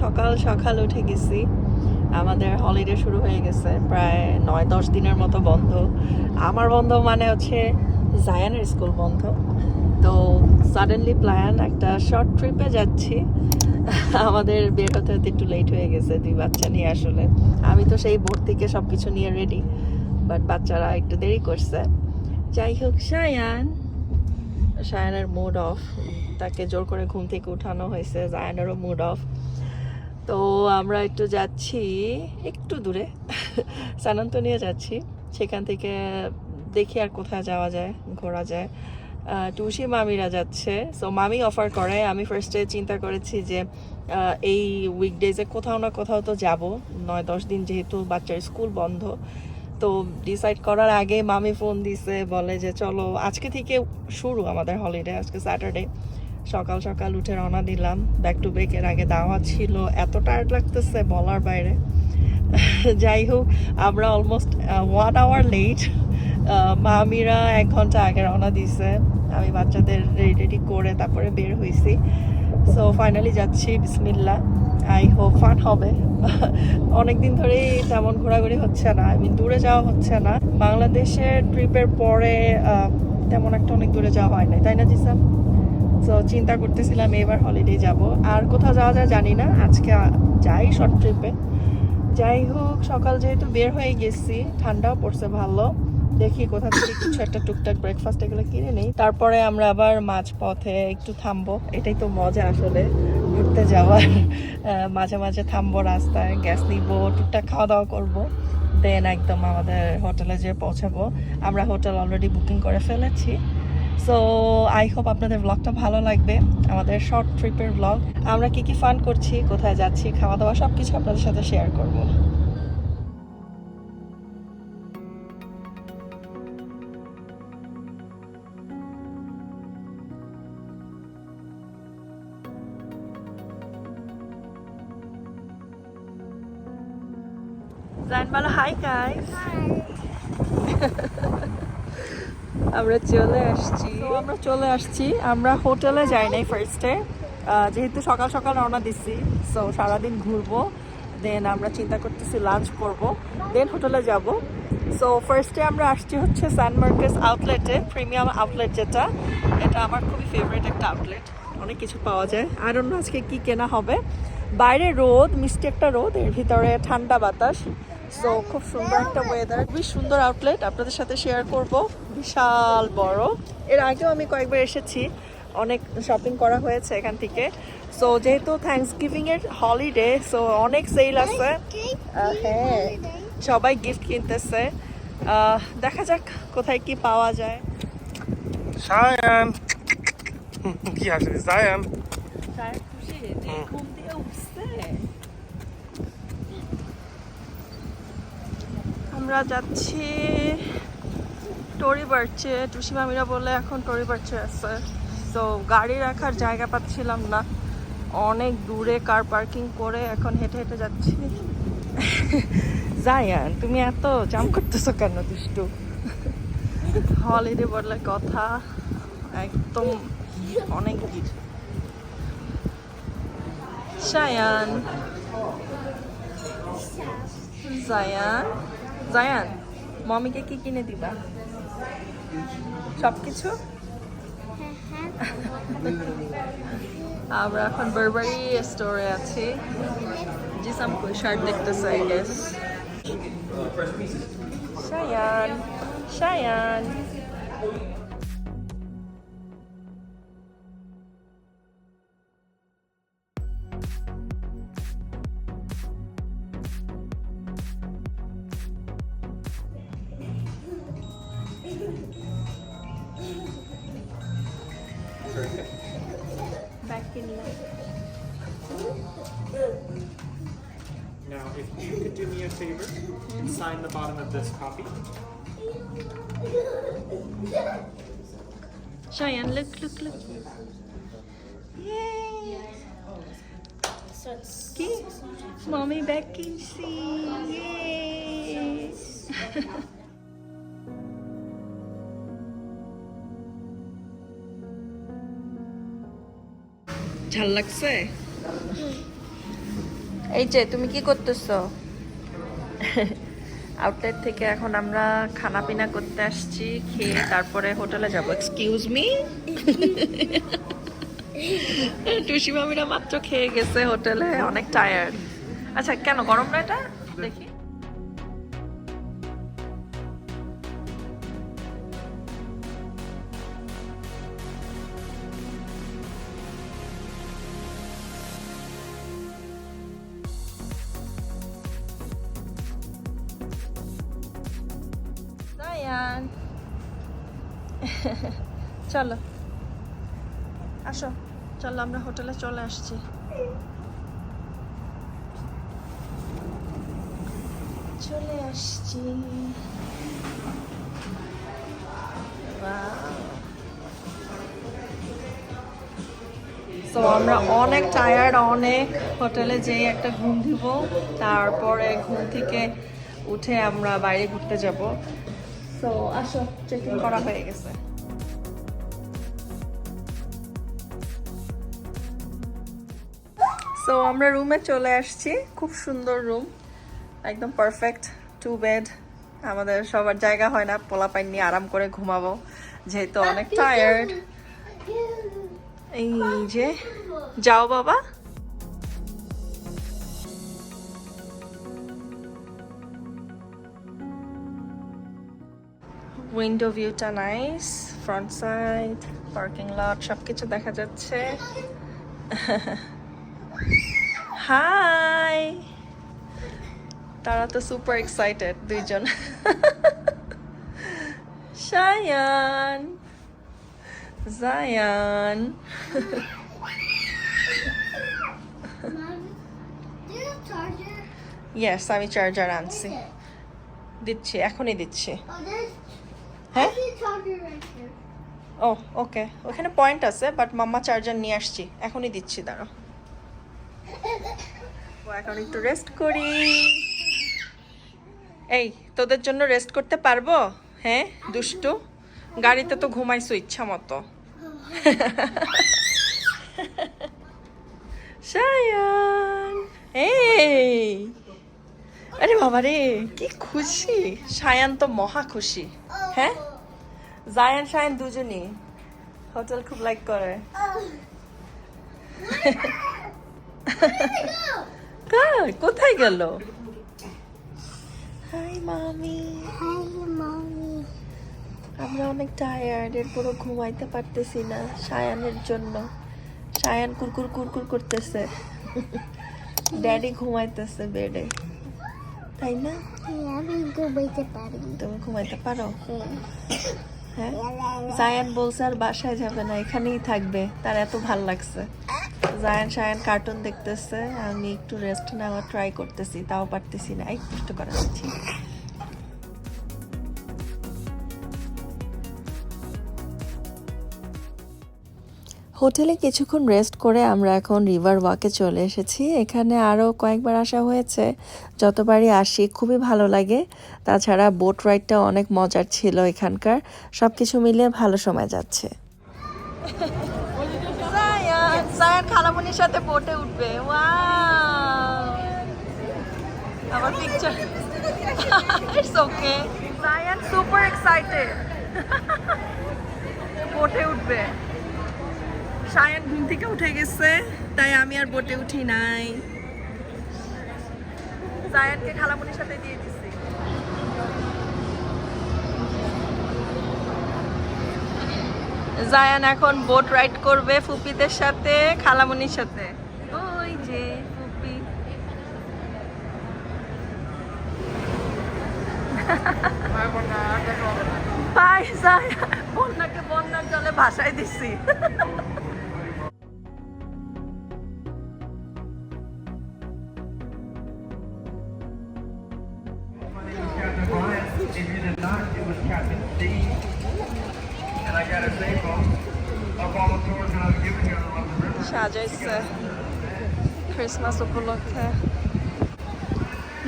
সকাল সকাল উঠে গেছি। আমাদের হলিডে শুরু হয়ে গেছে, প্রায় নয় দশ দিনের মতো বন্ধ। আমার বন্ধ মানে হচ্ছে জায়ানের স্কুল বন্ধ। তো সাডেনলি প্ল্যান একটা শর্ট ট্রিপে যাচ্ছি। আমাদের বের হতে হতে একটু লেট হয়ে গেছে, দুই বাচ্চা নিয়ে আসলে। আমি তো সেই বোর্ড থেকে সব কিছু নিয়ে রেডি বাট বাচ্চারা একটু দেরি করছে। যাই হোক, সায়ান, সায়ানের মুড অফ তাকে জোর করে ঘুম থেকে উঠানো হয়েছে, জায়ানেরও মুড অফ তো আমরা একটু যাচ্ছি একটু দূরে। সানান্ত নিয়ে যাচ্ছি। সেখান থেকে দেখি আর কোথায় যাওয়া যায়, ঘোরা যায়। টুসি মামিরা যাচ্ছে। সো মামি অফার করে আমি ফার্স্টে চিন্তা করেছি যে এই উইকডেজে কোথাও না কোথাও তো যাব। নয়, দশ দিন যেহেতু বাচ্চার স্কুল বন্ধ। তো ডিসাইড করার আগে মামি ফোন দিছে, বলে যে, চলো, আজকে থেকে শুরু আমাদের হলিডে আজকে স্যাটারডে সকাল সকাল উঠে রওনা দিলাম। ব্যাক টু ব্যাক এর আগে দাওয়া ছিল। এত টায়ার্ড লাগতেছে বলার বাইরে। যাই হোক, আমরা অলমোস্ট ওয়ান আওয়ার লেট মামিরা এক ঘণ্টা আগে রওনা দিছে আমি বাচ্চাদের রেডি রেডি করে তারপরে বের হয়েছি। সো ফাইনালি যাচ্ছি, বিসমিল্লা। আই হোপ ফান হবে। অনেকদিন ধরেই তেমন ঘোরাঘুরি হচ্ছে না। আমি দূরে যাওয়া হচ্ছে না। বাংলাদেশের ট্রিপের পরে তেমন একটা অনেক দূরে যাওয়া হয় নাই। তাই না জিসাম তো চিন্তা করতেছিলাম এবার হলিডে যাব। আর কোথাও যাওয়া যায় জানি না, আজকে যাই শর্ট ট্রিপে যাই হোক, সকাল যেহেতু বের হয়ে গেছি, ঠান্ডাও পড়ছে ভালো। দেখি কোথা থেকে কিছু একটা টুকটাক ব্রেকফাস্ট এগুলো কিনে নেই। তারপরে আমরা আবার মাঝ পথে একটু থামবো। এটাই তো মজা আসলে, ঘুরতে যাওয়ার। মাঝে মাঝে থামবো রাস্তায় গ্যাস নিব, টুকটাক খাওয়া দাওয়া করব। দেন একদম আমাদের হোটেলে যেয়ে পৌঁছাবো। আমরা হোটেল অলরেডি বুকিং করে ফেলেছি। সো আই হোপ আপনাদের ব্লগটা ভালো লাগবে, আমাদের শর্ট ট্রিপের ব্লগ আমরা কি কি ফান করছি, কোথায় যাচ্ছি খাওয়া দাওয়া সব কিছু আপনাদের সাথে শেয়ার করব। আমরা চলে আসছি। আমরা চলে আসছি। আমরা হোটেলে যাই নাই ফার্স্টে যেহেতু সকাল সকাল রওনা দিচ্ছি সো সারাদিন ঘুরবো। দেন আমরা চিন্তা করতেছি লাঞ্চ করব। দেন হোটেলে যাব। সো ফার্স্টে আমরা আসছি হচ্ছে স্যান মার্কেস আউটলেটে প্রিমিয়াম আউটলেট যেটা। এটা আমার খুবই ফেভারিট একটা আউটলেট অনেক কিছু পাওয়া যায়। আর অন্য আজকে কি কেনা হবে। বাইরে রোদ, মিষ্টি একটা রোদ, এর ভিতরে ঠান্ডা বাতাস। সো খুব সুন্দর একটা ওয়েদার খুবই সুন্দর আউটলেট আপনাদের সাথে শেয়ার করব। বিশাল বড়। এর আগেও আমি কয়েকবার এসেছি। অনেক শপিং করা হয়েছে এখান থেকে। সো যেহেতু থ্যাংকস গিভিং এর হলিডে সো অনেক সেল আছে। হ্যাঁ সবাই গিফট কিনতেছে। দেখা যাক কোথায় কি পাওয়া যায়। সায়ান কি আসলে সায়ান খুশি? ঘুম থেকে উঠছে? আমরা যাচ্ছি টরি বাড়ছে টুসি মামিরা বলে এখন টরি বাড়ছে আছে। তো গাড়ি রাখার জায়গা পাচ্ছিলাম না। অনেক দূরে কার পার্কিং করে এখন হেঁটে হেঁটে যাচ্ছি। জায়ান, তুমি এত জাম করতেছো কেন দুষ্টু? হলিডে বললে কথা একদম অনেক ভিড়। Cheyenne. জায়ান? জায়ান মমিকে কি কিনে দিবা? সব কিছু আমরা এখন বারবারি স্টোরে আছি। জিসাম কই? শার্ট দেখতেছে I guess Shayan Shayan Back in. Now, if you could do me a favor and sign the bottom of this copy. Cheyenne, look, look, look. Yay! Okay. Mommy back in seat. Yay! ঝাল লাগছে? এই যে তুমি কি করতেছো? Outlet থেকে এখন আমরা খানা পিনা করতে আসছি খেয়ে তারপরে হোটেলে যাব। এক্সকিউজ মি টুসি মামিরা মাত্র খেয়ে গেছে হোটেলে অনেক টায়ার্ড আচ্ছা কেন গরম না এটা? দেখি। Zayan. চলো। আসো। চলো, আমরা হোটেলে চলে আসছি। চলে আসছি। তো আমরা অনেক টায়ার্ড অনেক হোটেলে যেই একটা ঘুম দিব। তারপরে ঘুম থেকে উঠে আমরা বাইরে ঘুরতে যাব। তো আসো চেকিং করা হয়ে গেছে। সো আমরা রুমে চলে আসছি। খুব সুন্দর রুম একদম পারফেক্ট টু বেড আমাদের সবার জায়গা হয় না। পোলা পাইন নিয়ে আরাম করে ঘুমাবো। যেহেতু অনেক টায়ার্ড এই যে যাও বাবা। উইন্ডো ভিউটা nice front side parking lot সব কিছু দেখা যাচ্ছে। হাই তারা তো সুপার এক্সাইটেড দুইজন। শায়ান জায়ান? ইয়েস আমি চার্জার আনছি। দিচ্ছি, এখনই দিচ্ছি। Oh. হ্যাঁ. ও ওকে ওখানে পয়েন্ট আছে বাট মাম্মা চার্জার নিয়ে আসছি। এখনই দিচ্ছি দাঁড়ো এখন একটু রেস্ট করি। এই তোদের জন্য রেস্ট করতে পারব? হ্যাঁ দুষ্টু? গাড়িতে তো ঘুমাইছো ইচ্ছা মতো। সায়ান! এই! আরে বাবা রে কি খুশি। সায়ান তো মহা খুশি। হ্যাঁ? জায়ান সায়ান দুজনই। হোটেল খুব লাইক করে। কোথায় গেল? হাই মামি। Hi, mommy. আমরা অনেক টায়ার্ড এরপরও ঘুমাইতে পারতেছি না সায়ানের জন্য। সায়ান কুরকুর কুরকুর করতেছে। ড্যাডি ঘুমাইতেছে বেডে তাই না? Yeah, আমি ঘুমাইতে পারি। তুমি ঘুমাইতে পারো? হ্যাঁ। জায়ান বলছে আর বাসায় যাবে না এখানেই থাকবে। তার এত ভালো লাগছে। জায়ান সায়ান কার্টুন দেখতেছে আমি একটু রেস্ট নেওয়ার ট্রাই করতেছি তাও পারতেছি না। এই কষ্ট করা হোটেলে কিছুক্ষণ রেস্ট করে আমরা এখন রিভার ওয়াকে চলে এসেছি। এখানে আরও কয়েকবার আসা হয়েছে। যতবারই আসি খুবই ভালো লাগে। তাছাড়া বোট রাইডটা অনেক মজার ছিল এখানকার। সব কিছু মিলিয়ে ভালো সময় যাচ্ছে। খালামনির সাথে বোটে উঠবে। আমার picture it's okay super excited বোটে উঠবে। সায়ন ঘুম থেকে উঠে গেছে, তাই আমি আর বোটে উঠি নাই। সায়ানকে খালামনির সাথে দিয়ে দিছি। জায়ান এখন বোট রাইড করবে ফুপিদের সাথে, খালামনির সাথে। ওই যে ফুপি। জায়ান বন্যাকে বন্যার জলে ভাসায় দিছি। ক্রিসমাস উপলক্ষে।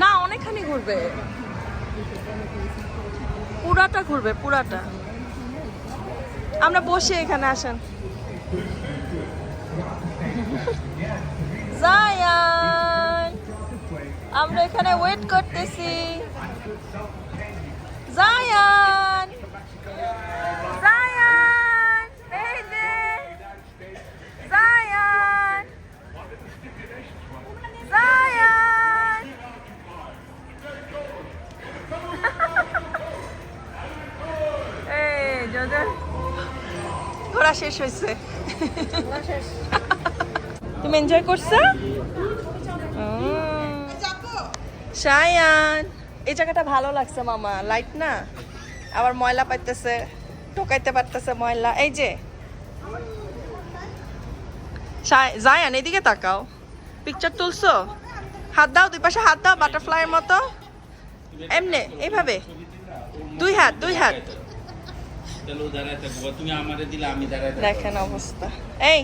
না, অনেকখানি ঘুরবে। পুরাটা ঘুরবে, পুরাটা। আমরা বসে এখানে, আসেন। আমরা এখানে ওয়েট করতেছি। জায়ান! ঘোরা শেষ হয়েছে। তুমি এনজয় করছ। শায়ান এই জায়গাটা ভালো লাগছে মামা লাইট না? আবার ময়লা পাইতেছে টোকাইতে পারতেছে ময়লা। এই যে। জায়ান এদিকে তাকাও। পিকচার তুলছো? হাত দাও, দুই পাশে হাত দাও বাটারফ্লাইয়ের মতো। এমনে, এইভাবে। দুই হাত দুই হাত। তুমি আমারে দিলে আমি দাঁড়ায় দেখেন অবস্থা। এই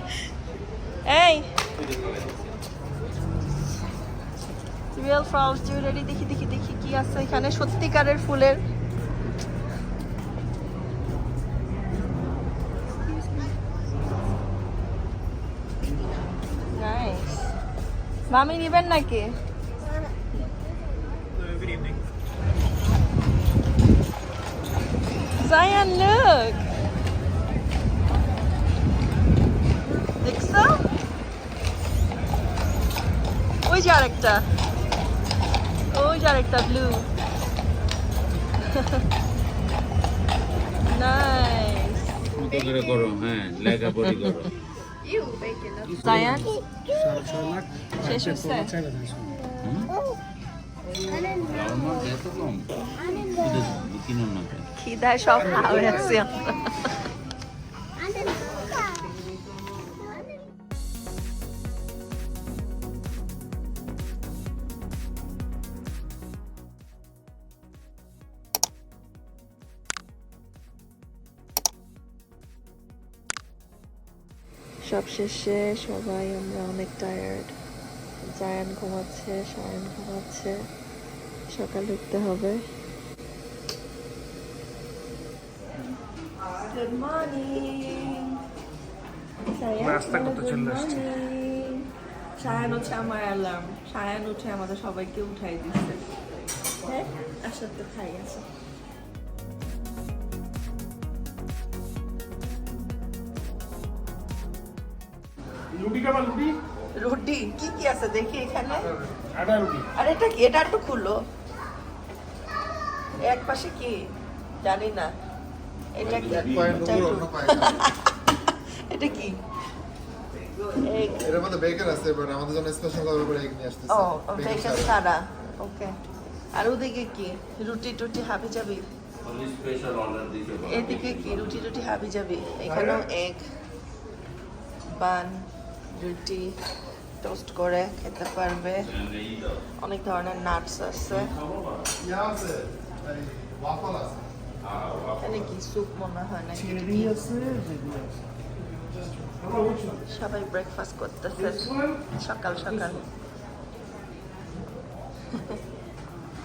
এই। রিয়েল ফ্লাওয়ার্স জুয়েলারি দেখি দেখি দেখি কি আছে এখানে। সত্যিকারের ফুলের। মামি নিবেন নাকি? Zion, look. দেখছ ওই যে আরেকটা ওই যে আরেকটা ব্লু নাইস করে করো হ্যাঁ লেখাপড়ি করো। জায়ান শেষ হচ্ছে আমার এত কম। কিনো না? খিদায় সব হাওড়ে আছি আমরা সব শেষে সবাই আমরা অনেক টায়ার্ড জায়ান ঘুমাচ্ছে, সায়ন ঘুমাচ্ছে। সকালে উঠতে হবে। গুড মর্নিং নাস্তা করতে চলে আসছি। সায়ান হচ্ছে আমার অ্যালার্ম সায়ান উঠে আমাদের সবাইকে উঠাই দিচ্ছে হ্যাঁ? আসার তো খাই আছে রুটি খাবা রুটি? রুটি? কি কি আছে দেখি এখানে? আটা রুটি। আর এটা কি? এটা একটু খুললো এক পাশে কি? জানি না। এটা কি? এটা কি. এটার মধ্যে বেকার আছে বাট আমাদের জন্য স্পেশাল ভাবে করে এগ নিয়ে আসতেছে। ও বেকার সারা ওকে আর ওদিকে কি? রুটি টুটি হাবি যাবি। এদিকে কি? রুটি টুটি হাবি যাবি? এখানেও এগ বান রুটি টোস্ট করে খেতে পারবে। অনেক ধরনের নাটস আছে। আছে এই ওয়াফল আছে এখানে কি স্যুপ মনে হয় জেলি সবাই ব্রেকফাস্ট করতেছে সকাল সকাল।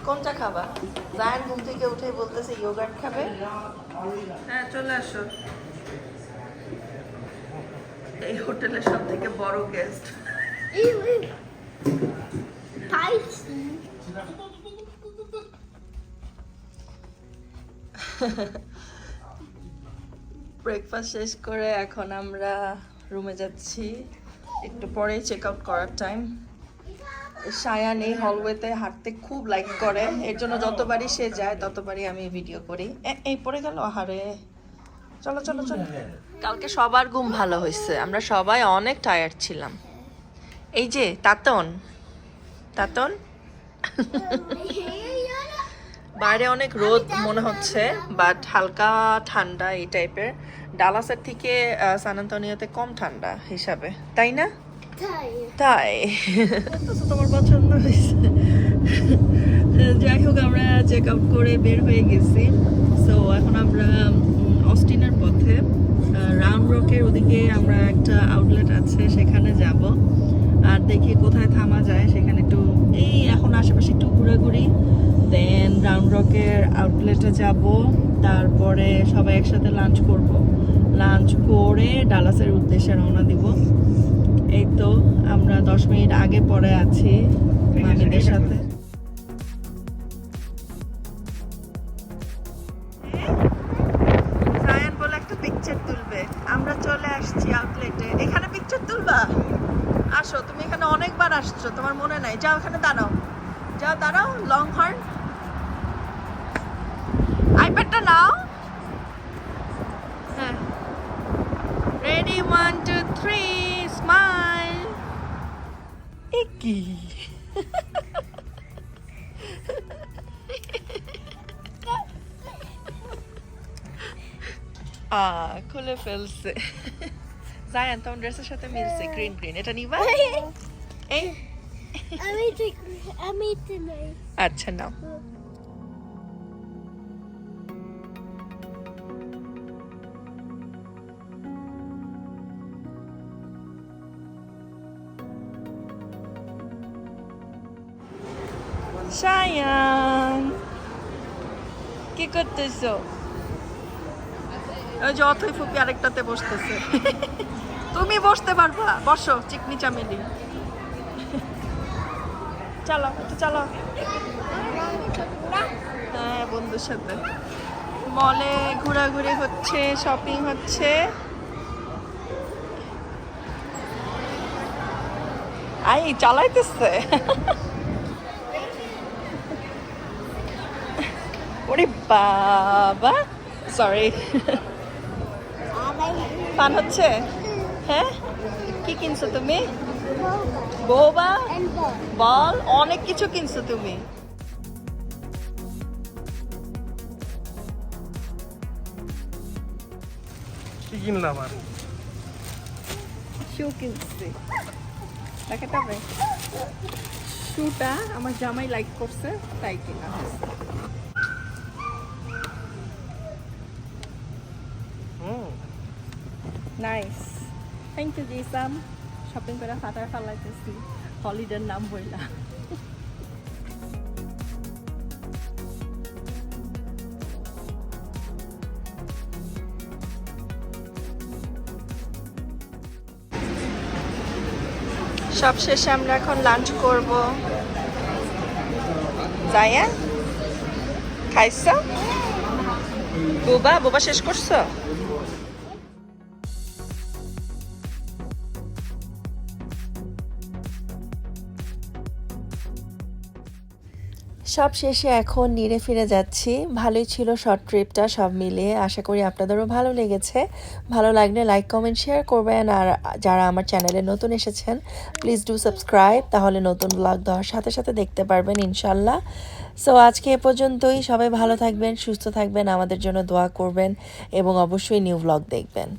কোনটা খাবা? জায়ান ঘুম থেকে উঠে বলতেছে ইয়োগার্ট খাবে? হ্যাঁ চলে আসো। এই হোটেলের সব থেকে বড় গেস্ট. ব্রেকফাস্ট শেষ করে এখন আমরা রুমে যাচ্ছি। একটু পরেই চেক আউট করার টাইম সায়ান এই হলওয়েতে হাঁটতে খুব লাইক করে। এর জন্য যতবারই সে যায় ততবারই আমি ভিডিও করি। এই পড়ে গেল? আহারে। চলো চলো চলো। কালকে সবার ঘুম ভালো হয়েছে। আমরা সবাই অনেক টায়ার্ড ছিলাম। এই যে, তাতন। তাতন? বাইরে অনেক রোদ মনে হচ্ছে বাট হালকা ঠান্ডা এই টাইপের। ডালাসের থেকে সানান্তনিয়াতে কম ঠান্ডা হিসাবে তাই না. তাই। তোমার পছন্দ হয়েছে। যাই হোক আমরা চেক আউট করে বের হয়ে গেছি। সো এখন আমরা অস্টিনের পথে রাউন্ড রকের ওদিকে আমরা একটা আউটলেট আছে সেখানে যাব। আর দেখি কোথায় থামা যায় সেখানে একটু এই এখন আশেপাশে একটু ঘোরাঘুরি। দেন রাউন্ড রকের আউটলেটে যাব, তারপরে সবাই একসাথে লাঞ্চ করব। লাঞ্চ করে ডালাসের উদ্দেশ্যে রওনা দিব। এই তো, আমরা দশ মিনিট আগে পরে আছি মামিদের সাথে। আমরা চলে আসছি আউটলেটে এখানে পিকচার তুলবা? আসো, তুমি এখানে অনেকবার আসছো, তোমার মনে নাই। যাও এখানে দাঁড়াও। যাও, দাঁড়াও লং হর্ন আইপ্যাডটা নাও হ্যাঁ ready one two three smile কি? আ খুলে ফেলছে। জায়ান তোমার ড্রেসের সাথে মিলছে গ্রিন গ্রিন এটা নিবা? এই। আমি আমি আচ্ছা নাও। করতেছো? ওই যে অথই ফুপি আরেকটাতে বসতেছে। তুমি বসতে পারবা। বসো, চিকনি চামেলি। চলো একটু চলো হ্যাঁ বন্ধুর সাথে। মলে ঘোরাঘুরি হচ্ছে শপিং হচ্ছে। আই, চালাইতেছে। বাবা। সরি পান হচ্ছে? হ্যাঁ? কি কিনছো তুমি? বোবা? বল অনেক কিছু কিনছো তুমি। কি কিনলাম আর? শু কিনছি। দেখাতে হবে। শুটা আমার জামাই লাইক করছে তাই কিনা হয়েছে nice thank you Jisam shopping করে ফাটার ফালাইতেছি। হলিডের নাম বইলা। সব শেষে আমরা এখন লাঞ্চ করব। যাইয়া খাইছ? বুবা বুবা শেষ করছ? সব শেষে এখন নিরে ফিরে যাচ্ছি। ভালোই ছিল শর্ট ট্রিপটা সব মিলিয়ে। আশা করি আপনাদেরও ভালো লেগেছে। ভালো লাগলে লাইক কমেন্ট শেয়ার করবেন। আর যারা আমার চ্যানেলে নতুন এসেছেন প্লিজ ডু সাবস্ক্রাইব তাহলে নতুন ব্লগ দেওয়ার সাথে সাথে দেখতে পারবেন ইনশাল্লাহ সো আজকে এ পর্যন্তই। সবাই ভালো থাকবেন, সুস্থ থাকবেন। আমাদের জন্য দোয়া করবেন এবং অবশ্যই নিউ ব্লগ দেখবেন।